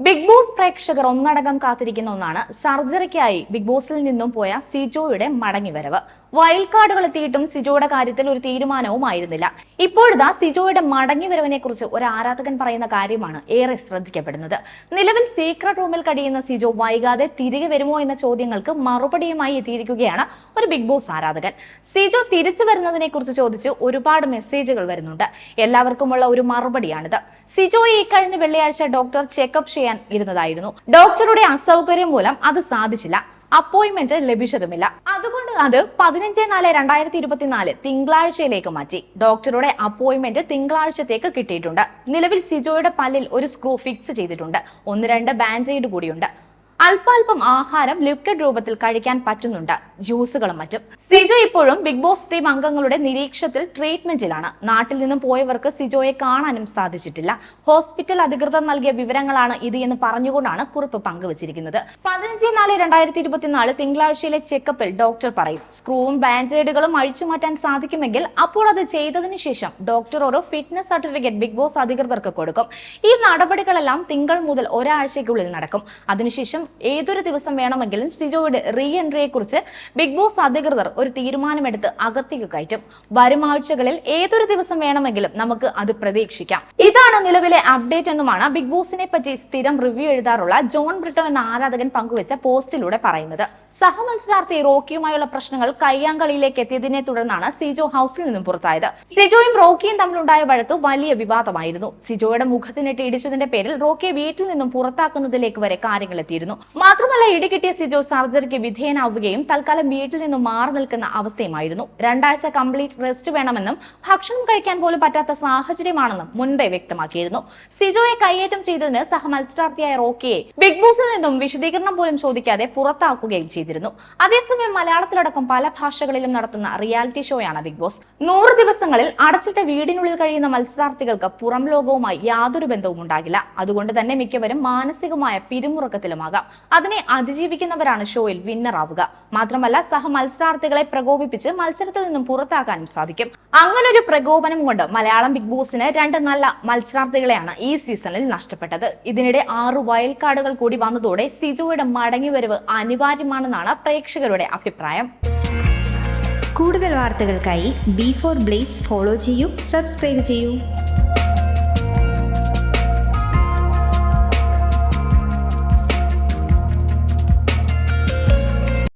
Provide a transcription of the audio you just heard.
Big boss പ്രേക്ഷകർ ഒന്നടങ്കം കാത്തിരിക്കുന്ന ഒന്നാണ്. സർജറിക്കായി ബിഗ് ബോസിൽ നിന്നും പോയ സിജോയുടെ മടങ്ങിവരവ് വൈൽഡ് കാർഡുകൾ എത്തിയിട്ടും സിജോയുടെ കാര്യത്തിൽ ഒരു തീരുമാനവും ആയിരുന്നില്ല. ഇപ്പോഴിതാ സിജോയുടെ മടങ്ങിവരവിനെ കുറിച്ച് ഒരു ആരാധകൻ പറയുന്ന കാര്യമാണ് ഏറെ ശ്രദ്ധിക്കപ്പെടുന്നത്. നിലവിൽ സീക്രട്ട് റൂമിൽ കഴിയുന്ന സിജോ വൈകാതെ തിരികെ വരുമോ എന്ന ചോദ്യങ്ങൾക്ക് മറുപടിയുമായി എത്തിയിരിക്കുകയാണ് ഒരു ബിഗ് ബോസ് ആരാധകൻ. സിജോ തിരിച്ചു വരുന്നതിനെ കുറിച്ച് ചോദിച്ച് ഒരുപാട് മെസ്സേജുകൾ വരുന്നുണ്ട്. എല്ലാവർക്കുമുള്ള ഒരു മറുപടിയാണിത്. സിജോയെ ഇക്കഴിഞ്ഞ വെള്ളിയാഴ്ച ഡോക്ടർ ചെക്കപ്പ് ചെയ്യാൻ ഇരുന്നതായിരുന്നു. ഡോക്ടറുടെ അസൗകര്യം മൂലം അത് സാധിച്ചില്ല. അപ്പോയിന്റ്മെന്റ് ലഭിച്ചതുമില്ല. അതുകൊണ്ട് അത് പതിനഞ്ച് നാല് രണ്ടായിരത്തി ഇരുപത്തിനാല് തിങ്കളാഴ്ചയിലേക്ക് മാറ്റി. ഡോക്ടറുടെ അപ്പോയിന്റ്മെന്റ് തിങ്കളാഴ്ചത്തേക്ക് കിട്ടിയിട്ടുണ്ട്. നിലവിൽ സിജോയുടെ പല്ലിൽ ഒരു സ്ക്രൂ ഫിക്സ് ചെയ്തിട്ടുണ്ട്. ഒന്ന് രണ്ട് ബാൻഡേഡ് കൂടിയുണ്ട്. അല്പാൽപം ആഹാരം ലിക്വിഡ് രൂപത്തിൽ കഴിക്കാൻ പറ്റുന്നുണ്ട്. ജ്യൂസുകളും മറ്റും. സിജോ ഇപ്പോഴും ബിഗ് ബോസ് ടീം അംഗങ്ങളുടെ നിരീക്ഷണത്തിൽ ട്രീറ്റ്മെന്റിലാണ്. നാട്ടിൽ നിന്നും പോയവർക്ക് സിജോയെ കാണാനും സാധിച്ചിട്ടില്ല. ഹോസ്പിറ്റൽ അധികൃതർ നൽകിയ വിവരങ്ങളാണ് ഇത് എന്ന് പറഞ്ഞുകൊണ്ടാണ് കുറിപ്പ് പങ്കുവച്ചിരിക്കുന്നത്. പതിനഞ്ച് നാല് രണ്ടായിരത്തി ഇരുപത്തിനാല് തിങ്കളാഴ്ചയിലെ ചെക്കപ്പിൽ ഡോക്ടർ പറയും സ്ക്രൂവും ബാൻഡേഡുകളും അഴിച്ചു മാറ്റാൻ സാധിക്കുമെങ്കിൽ അപ്പോൾ അത് ചെയ്തതിനു ശേഷം ഡോക്ടർ ഒരു ഫിറ്റ്നസ് സർട്ടിഫിക്കറ്റ് ബിഗ് ബോസ് അധികൃതർക്ക് കൊടുക്കും. ഈ നടപടികളെല്ലാം തിങ്കൾ മുതൽ ഒരാഴ്ചയ്ക്കുള്ളിൽ നടക്കും. അതിനുശേഷം ഏതൊരു ദിവസം വേണമെങ്കിലും സിജോയുടെ റീ എൻട്രിയെ കുറിച്ച് ബിഗ് ബോസ് അധികൃതർ ഒരു തീരുമാനമെടുത്ത് അകത്തേക്ക് കയറ്റും. വരും ആഴ്ചകളിൽ ഏതൊരു ദിവസം വേണമെങ്കിലും നമുക്ക് അത് പ്രതീക്ഷിക്കാം. ഇതാണ് നിലവിലെ അപ്ഡേറ്റ് എന്നുമാണ് ബിഗ് ബോസിനെ പറ്റി സ്ഥിരം റിവ്യൂ എഴുതാറുള്ള ജോൺ ബ്രിട്ടോ എന്ന ആരാധകൻ പങ്കുവച്ച പോസ്റ്റിലൂടെ പറയുന്നത്. സഹമത്സരാർത്ഥി റോക്കിയുമായുള്ള പ്രശ്നങ്ങൾ കയ്യാങ്കളിയിലേക്ക് എത്തിയതിനെ തുടർന്നാണ് സിജോ ഹൗസിൽ നിന്നും പുറത്തായത്. സിജോയും റോക്കിയും തമ്മിലുണ്ടായ വഴക്ക് വലിയ വിവാദമായിരുന്നു. സിജോയുടെ മുഖത്തിനിട്ട് ഇടിച്ചതിന്റെ പേരിൽ റോക്കിയെ വീട്ടിൽ നിന്നും പുറത്താക്കുന്നതിലേക്ക് വരെ കാര്യങ്ങൾ എത്തിയിരുന്നു. മാത്രമല്ല ഇടികിട്ടിയ സിജോ സർജറിക്ക് വിധേയനാവുകയും തൽക്കാലം വീട്ടിൽ നിന്നും മാറി നിൽക്കുന്ന അവസ്ഥയുമായിരുന്നു. രണ്ടാഴ്ച കംപ്ലീറ്റ് റെസ്റ്റ് വേണമെന്നും ഭക്ഷണം കഴിക്കാൻ പോലും പറ്റാത്ത സാഹചര്യമാണെന്നും മുൻപേ വ്യക്തമാക്കിയിരുന്നു. സിജോയെ കൈയേറ്റം ചെയ്തതിന് സഹമത്സരാർത്ഥിയായ റോക്കിയെ ബിഗ് ബോസിൽ നിന്നും വിശദീകരണം പോലും ചോദിക്കാതെ പുറത്താക്കുകയും ചെയ്തിരുന്നു. അതേസമയം മലയാളത്തിലടക്കം പല ഭാഷകളിലും നടത്തുന്ന റിയാലിറ്റി ഷോയാണ് ബിഗ് ബോസ്. നൂറ് ദിവസങ്ങളിൽ അടച്ചിട്ട വീടിനുള്ളിൽ കഴിയുന്ന മത്സരാർത്ഥികൾക്ക് പുറം ലോകവുമായി യാതൊരു ബന്ധവും ഉണ്ടാകില്ല. അതുകൊണ്ട് തന്നെ മിക്കവരും മാനസികമായ പിരിമുറുക്കത്തിലുമാകാം. അതിനെ അതിജീവിക്കുന്നവരാണ് ഷോയിൽ വിന്നർ ആവുക. മാത്രമല്ല സഹ മത്സരാർത്ഥികളെ പ്രകോപിപ്പിച്ച് മത്സരത്തിൽ നിന്നും പുറത്താക്കാനും സാധിക്കും. അങ്ങനൊരു പ്രകോപനം കൊണ്ട് മലയാളം ബിഗ് ബോസിന് രണ്ട് നല്ല മത്സരാർത്ഥികളെയാണ് ഈ സീസണിൽ നഷ്ടപ്പെട്ടത്. ഇതിനിടെ ആറ് വയൽ കാർഡുകൾ കൂടി വന്നതോടെ സിജോയുടെ മടങ്ങിവരവ് അനിവാര്യമാണെന്നാണ് പ്രേക്ഷകരുടെ അഭിപ്രായം. കൂടുതൽ വാർത്തകൾക്കായി ബി ഫോർ ബ്ലേസ് ഫോളോ ചെയ്യൂ സബ്സ്ക്രൈബ് ചെയ്യൂ.